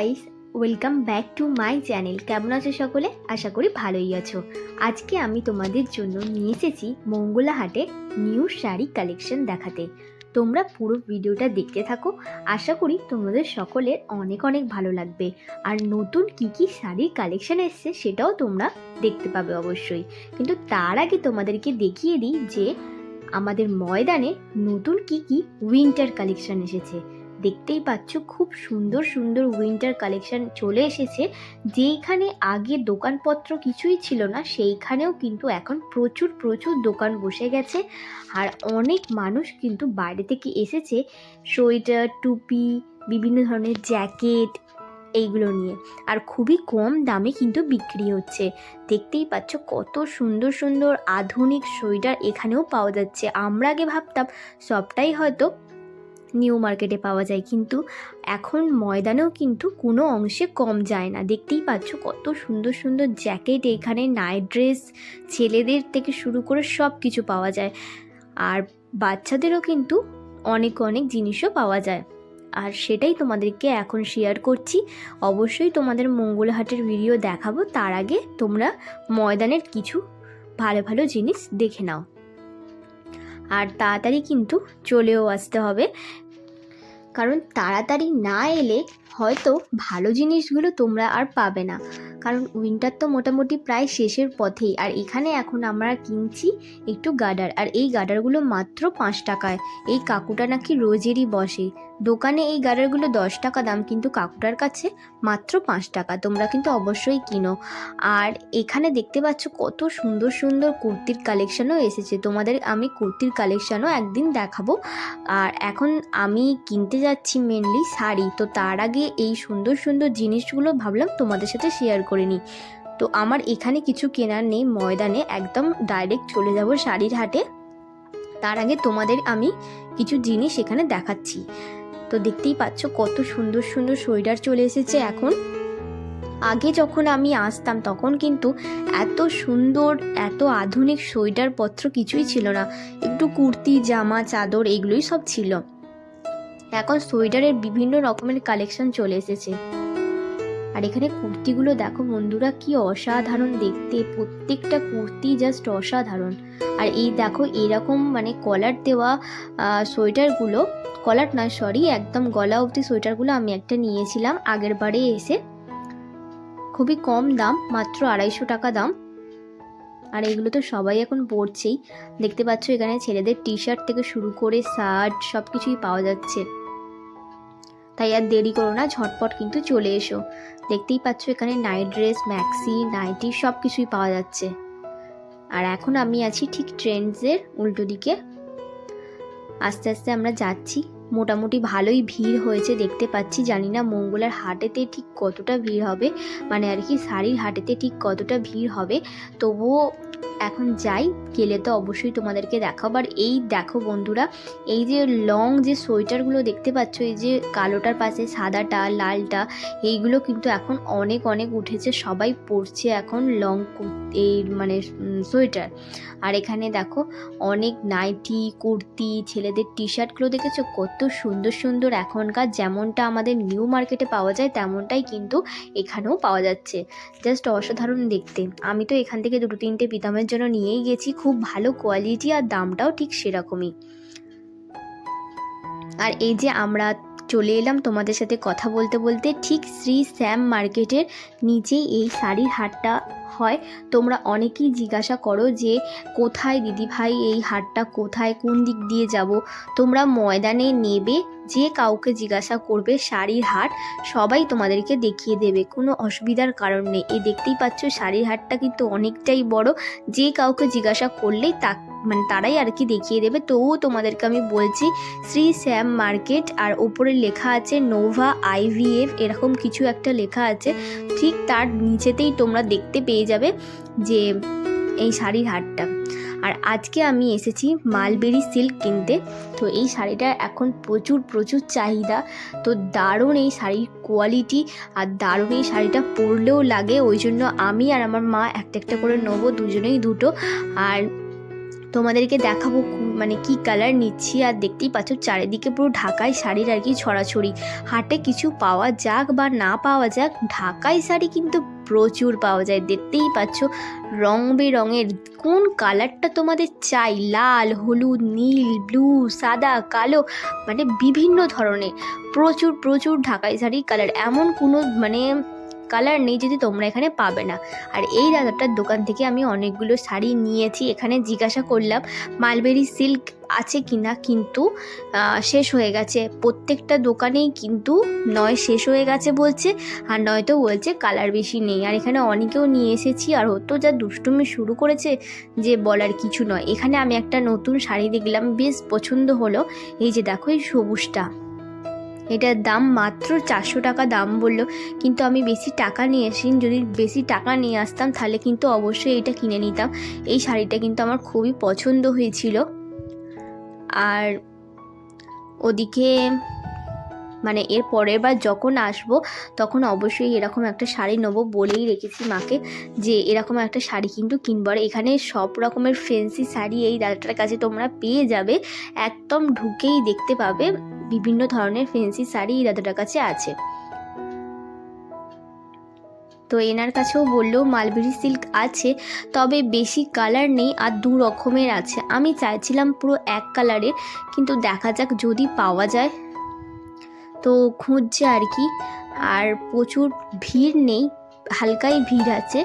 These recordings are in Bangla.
Guys welcome back to my channel কেমন আছো সকলে? আশা করি ভালোই আছো। আজকে আমি তোমাদের জন্য নিয়ে এসেছি মঙ্গলাহাটে নিউ শাড়ি কালেকশন দেখাতে। তোমরা পুরো ভিডিওটা দেখতে থাকো। আশা করি তোমাদের সকলের অনেক অনেক ভালো লাগবে। আর নতুন কি কি শাড়ির কালেকশন এসছে সেটাও তোমরা দেখতে পাবে অবশ্যই। কিন্তু তার আগে তোমাদেরকে দেখিয়ে দিই যে আমাদের ময়দানে নতুন কি কি উইন্টার কালেকশন এসেছে। দেখতেই পাচ্ছ খুব সুন্দর সুন্দর উইন্টার কালেকশন চলে এসেছে। যেইখানে আগে দোকানপত্র কিছুই ছিল না, সেইখানেও কিন্তু এখন প্রচুর প্রচুর দোকান বসে গেছে। আর অনেক মানুষ কিন্তু বাইরে থেকে এসেছে সোয়েটার, টুপি, বিভিন্ন ধরনের জ্যাকেট এইগুলো নিয়ে। আর খুবই কম দামে কিন্তু বিক্রি হচ্ছে। দেখতেই পাচ্ছ কত সুন্দর সুন্দর আধুনিক সোয়েটার এখানেও পাওয়া যাচ্ছে। আমরা আগে ভাবতাম সবটাই হয়তো নিউ মার্কেটে পাওয়া যায়। কিন্তু এখন ময়দানেও কিন্তু কোনো অংশে কম যায় না। দেখতেই পাচ্ছ কত সুন্দর সুন্দর জ্যাকেট এখানে নাইট ড্রেস ছেলেদের থেকে শুরু করে সব কিছু পাওয়া যায়। আর বাচ্চাদেরও কিন্তু অনেক অনেক জিনিসও পাওয়া যায়। আর সেটাই তোমাদেরকে এখন শেয়ার করছি। অবশ্যই তোমাদের মঙ্গলহাটের ভিডিও দেখাবো। তার আগে তোমরা ময়দানের কিছু ভালো ভালো জিনিস দেখে নাও। আর তাড়াতাড়ি কিন্তু চলেও আসতে হবে। কারণ তাড়াতাড়ি না এলে হয়তো ভালো জিনিসগুলো তোমরা আর পাবে না। কারণ উইন্টার তো মোটামুটি প্রায় শেষের পথেই। আর এখানে এখন আমরা কিনছি একটু গার্ডার আর এই গার্ডারগুলো মাত্র পাঁচ টাকায়। এই কাকুটা নাকি রোজেরই বসে। দোকানে এই গার্ডারগুলো দশ টাকা দাম, কিন্তু কাকুটার কাছে মাত্র পাঁচ টাকা। তোমরা কিন্তু অবশ্যই কিনো। আর এখানে দেখতে পাচ্ছ কত সুন্দর সুন্দর কুর্তির কালেকশানও এসেছে। তোমাদের আমি কুর্তির কালেকশানও একদিন দেখাবো। আর এখন আমি কিনতে যাচ্ছি মেনলি শাড়ি। তো তার আগে এই সুন্দর সুন্দর জিনিসগুলো ভাবলাম তোমাদের সাথে শেয়ার করে নিই। তো আমার এখানে কিছু কেনার নেই, ময়দানে একদম ডাইরেক্ট চলে যাব শাড়ির হাটে। তার আগে তোমাদের আমি কিছু জিনিস এখানে দেখাচ্ছি। তো দেখতেই পাচ্ছ কত সুন্দর সুন্দর সোয়েটার চলে এসেছে এখন। আগে যখন আমি আসতাম তখন কিন্তু এত সুন্দর, এত আধুনিক সোয়েটার পত্র কিছুই ছিল না। একটু কুর্তি, জামা, চাদর এগুলোই সব ছিল। এখন সোয়েটারের বিভিন্ন রকমের কালেকশন চলে এসেছে। আর এখানে কুর্তিগুলো দেখো বন্ধুরা, কি অসাধারণ দেখতে। প্রত্যেকটা কুর্তি জাস্ট অসাধারণ। আর এই দেখো, এরকম মানে কলার দেওয়া সোয়েটারগুলো কলার না সরি একদম গলা অবধি সোয়েটারগুলো আমি একটা নিয়েছিলাম আগের বারে এসে। খুবই কম দাম, মাত্র আড়াইশো টাকা দাম। আর এগুলো তো সবাই এখন পরছেই। দেখতে পাচ্ছ এখানে ছেলেদের টি শার্ট থেকে শুরু করে শার্ট সব কিছুই পাওয়া যাচ্ছে। তাই আর দেরি করো না, ঝটপট কিন্তু চলে এসো। দেখতেই পাচ্ছ এখানে নাইট ড্রেস ম্যাক্সি নাইটি সব কিছুই পাওয়া যাচ্ছে। আর এখন আমি আছি ঠিক ট্রেন্ডসের উল্টো দিকে। আস্তে আস্তে আমরা যাচ্ছি। মোটামুটি ভালোই ভিড় হয়েছে দেখতে পাচ্ছি। জানি না মঙ্গলার হাটেতে ঠিক কতটা ভিড় হবে। মানে আর কি শাড়ির হাটেতে ঠিক কতটা ভিড় হবে। তবুও এখন যাই, গেলে তো অবশ্যই তোমাদেরকে দেখাবো। আর এই দেখো বন্ধুরা, এই যে লং যে সোয়েটারগুলো দেখতে পাচ্ছ, এই যে কালোটার পাশে সাদাটা, লালটা, এইগুলো কিন্তু এখন অনেক অনেক উঠেছে, সবাই পরছে এখন লং এই মানে সোয়েটার। আর এখানে দেখো অনেক নাইটি, কুর্তি, ছেলেদের টি শার্টগুলো দেখেছ? কত সুন্দর সুন্দর এখনকার যেমনটা আমাদের নিউ মার্কেটে পাওয়া যায়, তেমনটাই কিন্তু এখানেও পাওয়া যাচ্ছে। জাস্ট অসাধারণ দেখতে। আমি তো এখান থেকে দুটো, তিনটে পিতামের জন্য নিয়েই গেছি, খুব ভালো কোয়ালিটি আর দামটাও ঠিক সেরকমই। আর এই যে আমরা চলে এলাম তোমাদের সাথে কথা বলতে বলতে, ঠিক শ্রী শ্যাম মার্কেটের নিচেই এই শাড়ির হাটটা হয়, তোমরা অনেকেই জিজ্ঞাসা করো যে, কোথায় দিদিভাই এই হাটটা, কোথায় কোন দিক দিয়ে যাব? তোমরা ময়দানে নেবে, যে কাউকে জিজ্ঞাসা করবে শাড়ির হাট, সবাই তোমাদেরকে দেখিয়ে দেবে, কোনো অসুবিধার কারণ নেই। এই দেখতেই পাচ্ছ শাড়ির হাটটা কিন্তু অনেকটাই বড়, যে কাউকে জিজ্ঞাসা করলেই তা মানে তারাই আর কি দেখিয়ে দেবে। তবুও তোমাদেরকে আমি বলছি, শ্রী শ্যাম মার্কেট আর ওপরে লেখা আছে নোভা আইভিএফ এরকম কিছু একটা লেখা আছে, ঠিক তার নিচেতেই তোমরা দেখতে পেয়ে যাবে যে এই শাড়ির হাটটা আর আজকে আমি এসেছি মালবেরি সিল্ক কিনতে। তো এই শাড়িটার এখন প্রচুর প্রচুর চাহিদা। তো দারুণ এই শাড়ির কোয়ালিটি আর দারুণ এই শাড়িটা পরলেও লাগে। ওই জন্য আমি আর আমার মা একটা একটা করে নেব, দুজনেই দুটো। আর তোমাদেরকে দেখাবো কু- মানে কি কালার নিচ্ছি আর দেখতেই পাচ্ছ চারিদিকে পুরো ঢাকাই শাড়ির আর কি ছড়াছড়ি। হাটে কিছু পাওয়া যাক বা না পাওয়া যাক, ঢাকাই শাড়ি কিন্তু প্রচুর পাওয়া যায়। দেখতেই পাচ্ছ রং বেরঙের কোন কালারটা তোমাদের চাই? লাল, হলুদ, নীল ব্লু সাদা, কালো মানে বিভিন্ন ধরনের। প্রচুর প্রচুর ঢাকাই শাড়ির কালার এমন কোনো মানে কালার নেই যদি তোমরা এখানে পাবে না। আর এই দাদাটার দোকান থেকে আমি অনেকগুলো শাড়ি নিয়েছি, এখানে জিজ্ঞাসা করলাম, মালবেরি সিল্ক আছে কি না কিন্তু শেষ হয়ে গেছে। প্রত্যেকটা দোকানেই কিন্তু নয় শেষ হয়ে গেছে বলছে, আর নয়তো বলছে কালার বেশি নেই। আর এখানে অনেকেও নিয়ে এসেছি, আর হতো যা দুষ্টুমি শুরু করেছে যে বলার কিছু নয়। এখানে আমি একটা নতুন শাড়ি দেখলাম, বেশ পছন্দ হলো। এই যে দেখো এই সবুজটা। এটার দাম মাত্র চারশো টাকা দাম বলল। কিন্তু আমি বেশি টাকা নিয়ে আসি যদি বেশি টাকা নিয়ে আসতাম তাহলে কিন্তু অবশ্যই এটা কিনে নিতাম। এই শাড়িটা কিন্তু আমার খুবই পছন্দ হয়েছিল। আর ওদিকে মানে এর পরের বার যখন আসব, তখন অবশ্যই এরকম একটা শাড়ি নেব বলেই রেখেছি মাকে যে এরকম একটা শাড়ি কিন্তু কিনবো আর এখানে সব রকমের ফেন্সি শাড়ি এই দাদাটার কাছে তোমরা পেয়ে যাবে। একদম ঢুকেই দেখতে পাবে বিভিন্ন ধরনের ফেন্সি শাড়ি এই দাদাটার কাছে আছে। তো এনার কাছেও বললেও মালবেরি সিল্ক আছে, তবে বেশি কালার নেই আর দু রকমের আছে। আমি চাইছিলাম পুরো এক কালারের কিন্তু দেখা যাক যদি পাওয়া যায়। তো খুঁজছে আর কি। আর প্রচুর ভিড় নেই, হালকাই ভিড় আছে।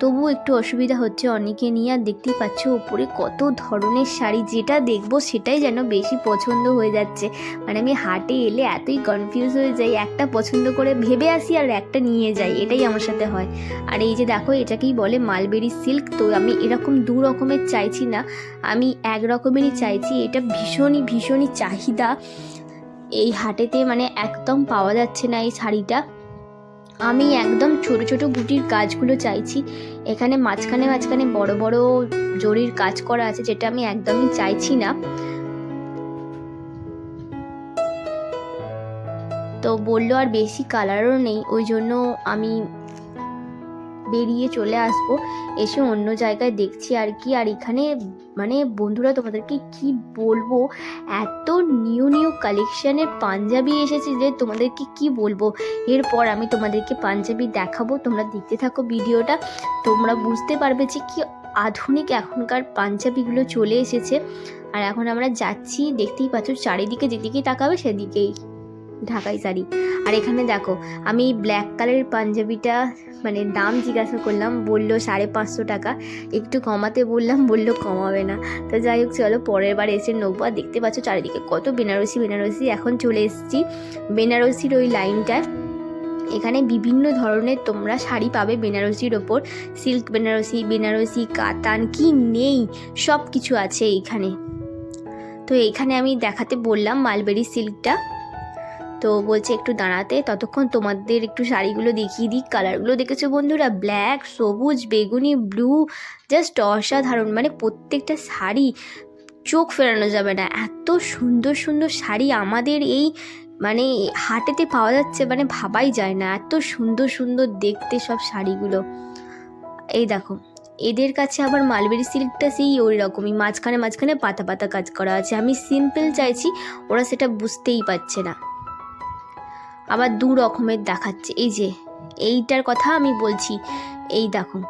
তবু একটু অসুবিধা হচ্ছে অনেকে নিয়ে। আর দেখতেই পাচ্ছ ওপরে কত ধরনের শাড়ি, যেটা দেখব সেটাই যেন বেশি পছন্দ হয়ে যাচ্ছে। মানে আমি হাটে এলে এতই কনফিউজ হয়ে যাই, একটা পছন্দ করে ভেবে আসি আর একটা নিয়ে যাই, এটাই আমার সাথে হয়। আর এই যে দেখো, এটাকেই বলে মালবেরি সিল্ক। তো আমি এরকম দু রকমের চাইছি না, আমি এক রকমেরই চাইছি। এটা ভীষণই ভীষণই চাহিদা। এই হাটেতে মানে একদম পাওয়া যাচ্ছে না এই শাড়িটা। আমি একদম ছোট ছোট গুটির কাজগুলো চাইছি। এখানে মাঝখানে মাঝখানে বড় বড় জরির কাজ করা আছে, যেটা আমি একদমই চাইছি না। তো বলল আর বেশি কালারও নেই, ওই জন্য আমি বেরিয়ে চলে আসব। এসে অন্য জায়গায় দেখছি আর কি। আর এখানে মানে বন্ধুরা, তোমাদেরকে কি বলব? এত নিউ নিউ কালেকশনের পাঞ্জাবি এসেছে যে তোমাদেরকে কি বলব? এরপর আমি তোমাদেরকে পাঞ্জাবি দেখাবো। তোমরা দেখতে থাকো ভিডিওটা। তোমরা বুঝতে পারবে যে কি আধুনিক এখনকার পাঞ্জাবিগুলো চলে এসেছে। আর এখন আমরা যাচ্ছি, দেখতেই পাচ্ছ, চারিদিকে যেদিকেই তাকাবে সেদিকেই। ঢাকাই শাড়ি। আর এখানে দেখো, আমি ব্ল্যাক কালারের পাঞ্জাবিটা মানে দাম জিজ্ঞাসা করলাম, বলল সাড়ে পাঁচশো টাকা। একটু কমাতে বললাম, বলল কমাবে না। তো যাই হোক, চলো পরের বার এসে নেব আর দেখতে পাচ্ছ চারিদিকে কত বেনারসি বেনারসি। এখন চলে এসেছি বেনারসির ওই লাইনটায় এখানে বিভিন্ন ধরনের তোমরা শাড়ি পাবে বেনারসির ওপর। সিল্ক বেনারসি বেনারসি, কাতান, কি নেই সব কিছু আছে এইখানে তো এইখানে আমি দেখাতে বললাম মালবেরি সিল্কটা। তো বলছে একটু দাঁড়াতে, ততক্ষণ তোমাদের একটু শাড়িগুলো দেখিয়ে দিই কালারগুলো দেখেছ বন্ধুরা? ব্ল্যাক সবুজ, বেগুনি ব্লু জাস্ট অসাধারণ মানে প্রত্যেকটা শাড়ি চোখ ফেরানো যাবে না। এত সুন্দর সুন্দর শাড়ি আমাদের এই মানে হাটেতে পাওয়া যাচ্ছে মানে ভাবাই যায় না। এত সুন্দর সুন্দর দেখতে সব শাড়িগুলো। এই দেখো, এদের কাছে আবার মালবেরি সিল্কটা সেই ওই রকমই, মাঝখানে মাঝখানে পাতা পাতা কাজ করা আছে। আমি সিম্পল চাইছি, ওরা সেটা বুঝতেই পারছে না। আবার দু রকমের দেখাচ্ছে। এই যে, এইটার কথা আমি বলছি, এই দেখো।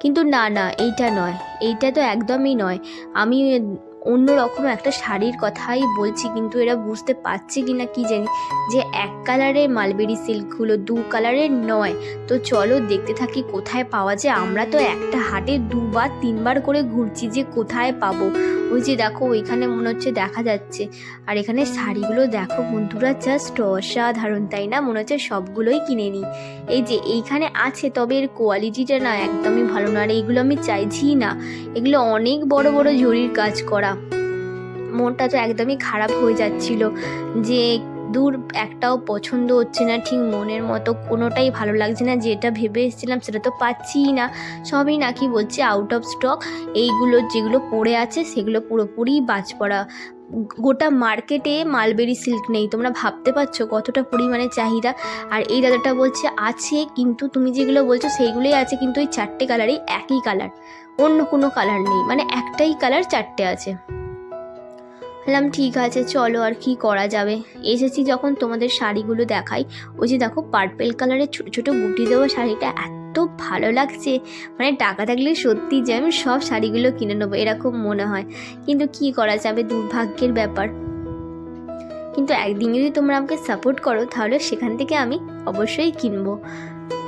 কিন্তু না না, এইটা নয়। এইটা তো একদমই নয়। আমি অন্য রকম একটা শাড়ির কথাই বলছি, কিন্তু এরা বুঝতে পারছে কি না কি জানি, যে এক কালারের মালবেরি সিল্কগুলো, দু কালারের নয়। তো চলো দেখতে থাকি কোথায় পাওয়া যায়। আমরা তো একটা হাটে দুবার, তিনবার করে ঘুরছি যে কোথায় পাবো। ওই যে দেখো, ওইখানে মনে হচ্ছে দেখা যাচ্ছে। আর এখানে শাড়িগুলো দেখো বন্ধুরা জাস্ট অসাধারণ, তাই না? মনে হচ্ছে সবগুলোই কিনে নিই। এই যে এইখানে আছে, তবে এর কোয়ালিটিটা না একদমই ভালো না। আর এইগুলো আমি চাইছি না। এগুলো অনেক বড় বড় জরির কাজ করা মনটা তো একদমই খারাপ হয়ে যাচ্ছিল যে দূর একটাও পছন্দ হচ্ছে না, ঠিক মনের মতো কোনোটাই ভালো লাগছে না, যেটা ভেবে এসেছিলাম সেটা তো পাচ্ছিই না। সবই নাকি বলছে আউট অফ স্টক এইগুলো যেগুলো পড়ে আছে সেগুলো পুরোপুরি বাজ পড়া। গোটা মার্কেটে মালবেরি সিল্ক নেই, তোমরা ভাবতে পারছ কতটা পরিমাণে চাহিদা। আর এই দাদাটা বলছে, আছে, কিন্তু তুমি যেগুলো বলছো সেইগুলোই আছে, কিন্তু ওই চারটে কালারই একই কালার অন্য কোনো কালার নেই। মানে একটাই কালার চারটে আছে। বললাম ঠিক আছে, চলো আর কি করা যাবে। এসেছি যখন তোমাদের শাড়িগুলো দেখাই। ওই যে দেখো পার্পেল কালারের ছোটো ছোটো বুটি দেওয়া শাড়িটা, এত ভালো লাগছে। মানে টাকা থাকলে সত্যি যে আমি সব শাড়িগুলো কিনে নেব, এরকম মনে হয়। কিন্তু কি করা যাবে, দুর্ভাগ্যের ব্যাপার। কিন্তু একদিন যদি তোমরা আমাকে সাপোর্ট করো, তাহলে সেখান থেকে আমি অবশ্যই কিনবো।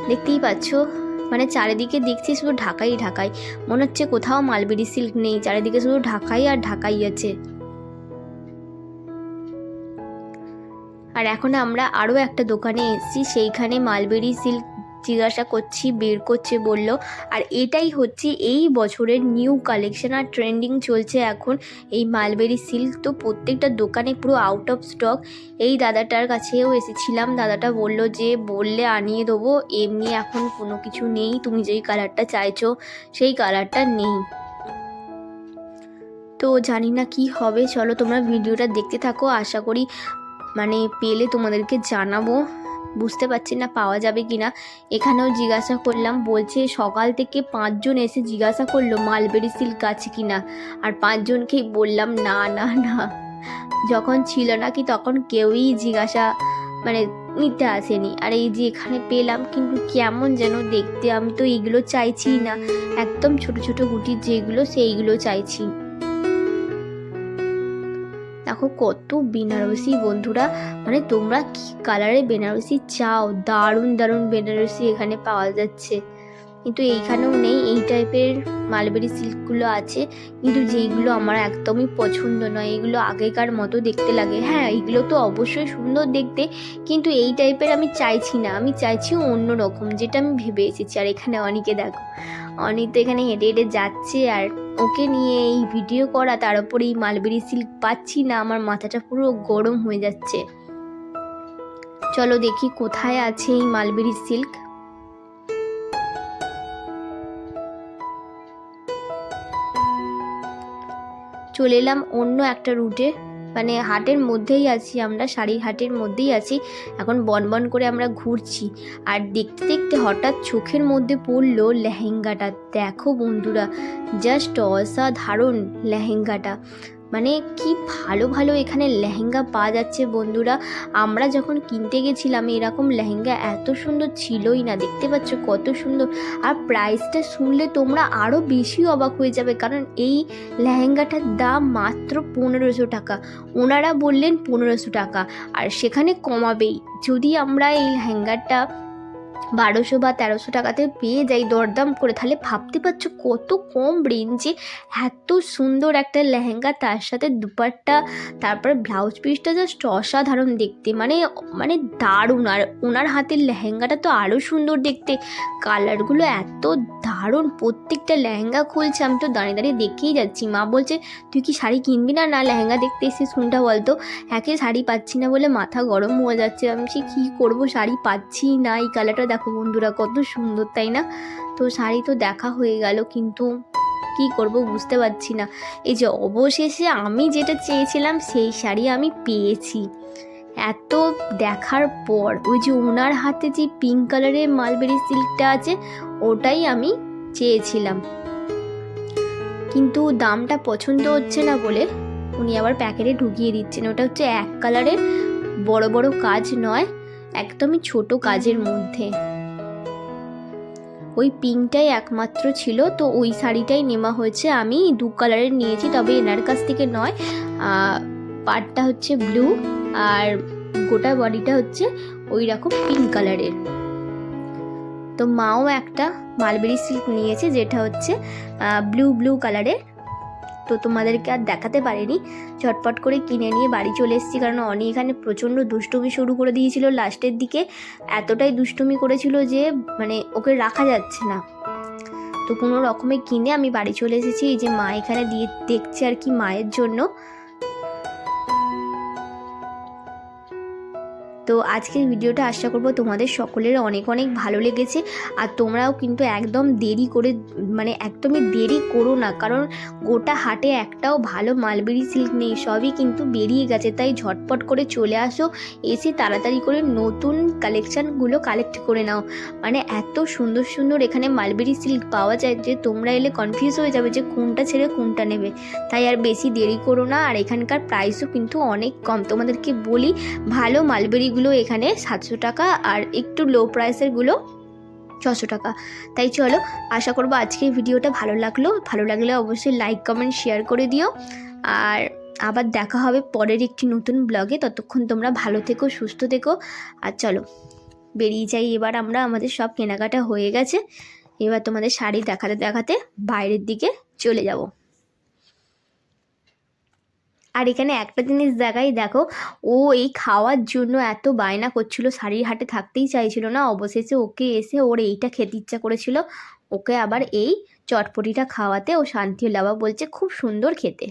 দেখতেই পাচ্ছ? মানে চারিদিকে দেখছি শুধু ঢাকাই ঢাকাই। মনে হচ্ছে কোথাও মালবেরি সিল্ক নেই। চারিদিকে শুধু ঢাকাই আর ঢাকাই আছে। আর এখন আমরা আরও একটা দোকানে এসেছি, সেইখানে মালবেরি সিল্ক জিজ্ঞাসা করছি, বের করছে বলল, আর এটাই হচ্ছে এই বছরের নিউ কালেকশন আর ট্রেন্ডিং চলছে এখন। এই মালবেরি সিল্ক তো প্রত্যেকটা দোকানে পুরো আউট অফ স্টক এই দাদাটার কাছেও এসেছিলাম, দাদাটা বলল যে, বললে আনিয়ে দেবো, এমনি এখন কোনো কিছু নেই, তুমি যেই কালারটা চাইছো, সেই কালারটা নেই। তো জানি না কি হবে, চলো তোমরা ভিডিওটা দেখতে থাকো, আশা করি মানে পেলে তোমাদেরকে জানাব। বুঝতে পারছি না পাওয়া যাবে কি না এখানেও জিজ্ঞাসা করলাম, বলছে সকাল থেকে পাঁচজন এসে জিজ্ঞাসা করল মালবেরি সিল্ক আছে কি না আর পাঁচজনকেই বললাম, না না না। যখন ছিল না কি তখন কেউই জিজ্ঞাসা মানে নিতে আসেনি। আর এই যে এখানে পেলাম, কিন্তু কেমন যেন দেখতে আমি তো এইগুলো চাইছি না। একদম ছোট ছোট গুটির যেগুলো সেইগুলো চাইছি। দেখো কত বেনারসি বন্ধুরা। মানে তোমরা কি কালারের বেনারসি চাও? দারুণ দারুণ বেনারসি এখানে পাওয়া যাচ্ছে। কিন্তু এইখানেও নেই, এই টাইপের মালবেরি সিল্কগুলো আছে। কিন্তু যেইগুলো আমার একদমই পছন্দ নয়, এগুলো আগেকার মতো দেখতে লাগে। হ্যাঁ এইগুলো তো অবশ্যই সুন্দর দেখতে, কিন্তু এই টাইপের আমি চাইছি না। আমি চাইছি অন্য রকম, যেটা আমি ভেবে এসেছি। আর এখানে অনেকে দেখো অনেক তো এখানে হেঁটে হেঁটে যাচ্ছে আর ওকে নিয়ে এই ভিডিও করা, তার উপরে এই মালবেরি সিল্ক পাচ্ছি না, আমার মাথাটা পুরো গরম হয়ে যাচ্ছে। চলো দেখি কোথায় আছে এই মালবেরি সিল্ক। চলে এলাম অন্য একটা রুটে। মানে হাটের মধ্যেই আছি, আমরা শাড়ির হাটের মধ্যেই আছি। এখন বন বন করে আমরা ঘুরছি। আর দেখতে দেখতে হঠাৎ চোখের মধ্যে পড়ল লেহেঙ্গাটা। দেখো বন্ধুরা জাস্ট অসাধারণ লেহেঙ্গাটা। মানে কি ভালো ভালো এখানে লেহেঙ্গা পাওয়া যাচ্ছে বন্ধুরা। আমরা যখন কিনতে গেছিলাম, এরকম লেহেঙ্গা এত সুন্দর ছিলই না, দেখতে পাচ্ছ কত সুন্দর। আর প্রাইসটা শুনলে তোমরা আরও বেশি অবাক হয়ে যাবে, কারণ এই লেহেঙ্গাটার দাম মাত্র পনেরোশো টাকা। ওনারা বললেন পনেরোশো টাকা, আর সেখানে কমাবেই। যদি আমরা এই লেহেঙ্গাটা বারোশো বা তেরোশো টাকাতে পেয়ে যাই। দরদাম করে। তাহলে ভাবতে পারছ কত কম রেঞ্জে এত সুন্দর একটা লেহেঙ্গা, তার সাথে দুপাট্টা, তারপর ব্লাউজ পিসটা জাস্ট অসাধারণ দেখতে। মানে মানে দারুণ। আর ওনার হাতের লেহেঙ্গাটা তো আরও সুন্দর দেখতে। কালারগুলো এত দারুণ। প্রত্যেকটা লেহেঙ্গা খুলছে। আমি তো দাঁড়িয়ে দাঁড়িয়ে দেখেই যাচ্ছি। মা বলছে, তুই কি শাড়ি কিনবি না? না, লেহেঙ্গা দেখতে এসে শুনটা বলতো? একে শাড়ি পাচ্ছি না বলে মাথা গরম হয়ে যাচ্ছে। আমি সে কী করব? শাড়ি পাচ্ছি না। এই কালারটা দেখো বন্ধুরা, কত সুন্দর, তাই না? তো শাড়ি তো দেখা হয়ে গেল, কিন্তু কি করব বুঝতে পারছি না। এই যে অবশেষে আমি যেটা চেয়েছিলাম, সেই শাড়ি আমি পেয়েছি। এত দেখার পর, ওই যে ওনার হাতে যে পিঙ্ক কালারের মালবেরি সিল্কটা আছে, ওটাই আমি চেয়েছিলাম। কিন্তু দামটা পছন্দ হচ্ছে না বলে উনি আবার প্যাকেটে ঢুকিয়ে দিচ্ছেন। ওটা হচ্ছে এক কালারের বড় বড় কাজ নয় একদমই ছোট কাজের মধ্যে। ওই পিঙ্কটাই একমাত্র ছিল, তো ওই শাড়িটাই নেওয়া হয়েছে। আমি দু কালারের নিয়েছি, তবে এনার কাছ থেকে নয়। পাটটা হচ্ছে ব্লু, আর গোটা বডিটা হচ্ছে ওই রকম পিঙ্ক কালারের। তো মাও একটা মালবেরি সিল্ক নিয়েছে, যেটা হচ্ছে ব্লু ব্লু কালারের। তো তোমাদেরকে আর দেখাতে পারিনি। ঝটপট করে কিনে নিয়ে বাড়ি চলে এসেছি, কারণ অনি এখানে প্রচণ্ড দুষ্টুমি শুরু করে দিয়েছিল লাস্টের দিকে। এতটাই দুষ্টুমি করেছিল যে মানে ওকে রাখা যাচ্ছে না। তো কোনো রকমে কিনে আমি বাড়ি চলে এসেছি। এই যে মা এখানে দিয়ে দেখছে আর কি মায়ের জন্য। তো আজকের ভিডিওটা আশা করব তোমাদের সকলের অনেক অনেক ভালো লেগেছে। আর তোমরাও কিন্তু একদম দেরি করে মানে একদমই দেরি করো না, কারণ গোটা হাটে একটাও ভালো মালবেরি সিল্ক নেই, সবই কিন্তু বেরিয়ে গেছে। তাই ঝটপট করে চলে আসো, এসে তাড়াতাড়ি করে নতুন কালেকশানগুলো কালেক্ট করে নাও। মানে এত সুন্দর সুন্দর এখানে মালবেরি সিল্ক পাওয়া যায় যে তোমরা এলে কনফিউজ হয়ে যাবে যে কোনটা ছেড়ে কোনটা নেবে। তাই আর বেশি দেরি করো না, আর এখানকার প্রাইসও কিন্তু অনেক কম। তোমাদেরকে বলি, ভালো মালবেরিগুলো এখানে সাতশো টাকা আর একটু লো প্রাইসেরগুলো ছশো টাকা। তাই চলো, আশা করব আজকের ভিডিওটা ভালো লাগল। ভালো লাগলে অবশ্যই লাইক কমেন্ট শেয়ার করে দিও। আর আবার দেখা হবে পরের একটি নতুন ব্লগে ততক্ষণ তোমরা ভালো থেকো, সুস্থ থেকো। আর চলো, বেরিয়ে যাই এবার আমরা। আমাদের সব কেনাকাটা হয়ে গেছে। এবার তোমাদের শাড়ি দেখাতে দেখাতে বাইরের দিকে চলে যাব। আর এখানে একটা জিনিস দেখাই, দেখো, ও এই খাওয়ার জন্য এত বায়না করছিল, শাড়ির হাটে থাকতেই চাইছিল না। অবশেষে ওকে এসে ওর এইটা খেতে ইচ্ছা করেছিল। ওকে আবার এই চটপটিটা খাওয়াতে ও শান্তি হলো বলছে, খুব সুন্দর খেতে।